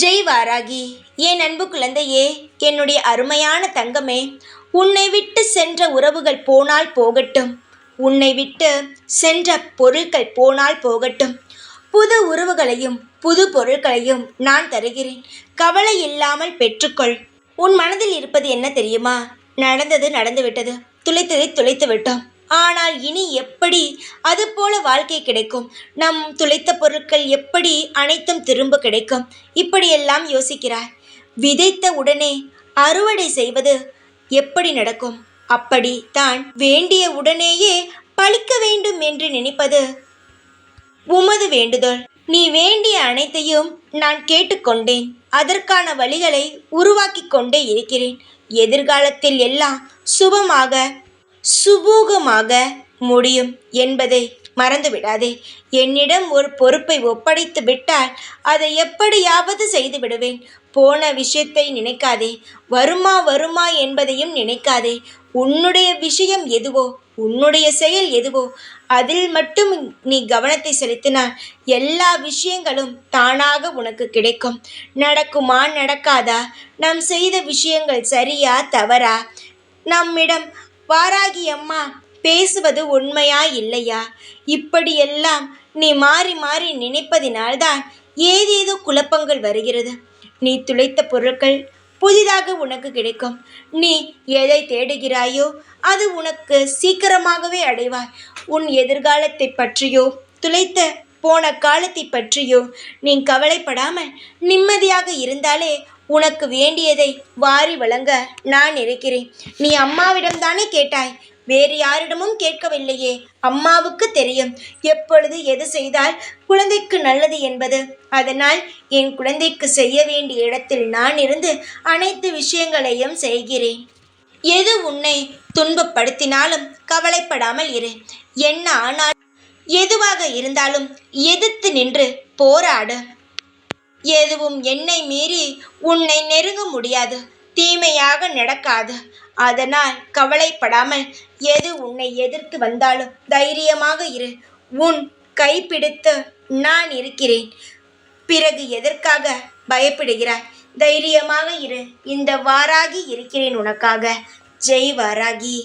ஜெய் வாராகி. என் அன்பு குழந்தையே என்னுடைய அருமையான தங்கமே உன்னை விட்டு சென்ற உறவுகள் போனால் போகட்டும். உன்னை விட்டு சென்ற பொருட்கள் போனால் போகட்டும். புது உறவுகளையும் புது பொருட்களையும் நான் தருகிறேன். கவலை இல்லாமல் பெற்றுக்கொள். உன் மனதில் இருப்பது என்ன தெரியுமா? நடந்தது நடந்துவிட்டது. துளைத்ததை துளைத்து விட்டோம் ஆனால் இனி எப்படி அதுபோல வாழ்க்கை கிடைக்கும்? நம் துளைத்த பொருட்கள் எப்படி அனைத்தும் திரும்ப கிடைக்கும்? இப்படியெல்லாம் யோசிக்கிறாய் விதைத்த உடனே அறுவடை செய்வது எப்படி நடக்கும்? அப்படி தான் வேண்டிய உடனேயே பழிக்க வேண்டும் என்று நினைப்பது உமது வேண்டுதல் நீ வேண்டிய அனைத்தையும் நான் கேட்டுக்கொண்டேன். அதற்கான வழிகளை உருவாக்கி கொண்டே இருக்கிறேன். எதிர்காலத்தில் எல்லாம் சுபமாக சுபூகமாக முடியும் என்பதை மறந்துவிடாதே. என்னிடம் ஒரு பொறுப்பை ஒப்படைத்து விட்டால் அதை எப்படியாவது செய்து விடுவேன். போன விஷயத்தை நினைக்காதே. வருமா வருமா என்பதையும் நினைக்காதே. உன்னுடைய விஷயம் எதுவோ உன்னுடைய செயல் எதுவோ அதில் மட்டும் நீ கவனத்தை செலுத்தினால் எல்லா விஷயங்களும் தானாக உனக்கு கிடைக்கும். நடக்குமா நடக்காதா? நாம் செய்த விஷயங்கள் சரியா தவறா? நம்மிடம் வாராகி அம்மா பேசுவது உண்மையா இல்லையா? இப்படியெல்லாம் நீ மாறி மாறி நினைப்பதினால்தான் ஏதேதோ குழப்பங்கள் வருகிறது. நீ துளைத்த பொருட்கள் புதிதாக உனக்கு கிடைக்கும். நீ எதை தேடுகிறாயோ அது உனக்கு சீக்கிரமாகவே அடைவாய். உன் எதிர்காலத்தை பற்றியோ துளைத்த போன காலத்தை பற்றியோ நீ கவலைப்படாமல் நிம்மதியாக இருந்தாலே உனக்கு வேண்டியதை வாரி வழங்க நான் இருக்கிறேன். நீ அம்மாவிடம் தானே கேட்டாய்? வேறு யாரிடமும் கேட்கவில்லையே. அம்மாவுக்கு தெரியும். எப்பொழுது எது செய்தால் குழந்தைக்கு நல்லது என்பது. அதனால் என் குழந்தைக்கு செய்ய வேண்டிய இடத்தில் நான் இருந்து அனைத்து விஷயங்களையும் செய்கிறேன். எது உன்னை துன்பப்படுத்தினாலும் கவலைப்படாமல் இரு. என்ன ஆனால் எதுவாக இருந்தாலும் எதிர்த்து நின்று போராடு. எதுவும் என்னை மீறி உன்னை நெருங்க முடியாது தீமையாக நடக்காது. அதனால் கவலைப்படாமல் எது உன்னை எதிர்த்து வந்தாலும் தைரியமாக இரு. உன் கைப்பிடித்து நான் இருக்கிறேன். பிறகு எதற்காக பயப்படுகிறாய்? தைரியமாக இரு. இந்த வாராகி இருக்கிறேன் உனக்காக. ஜெய் வாராகி.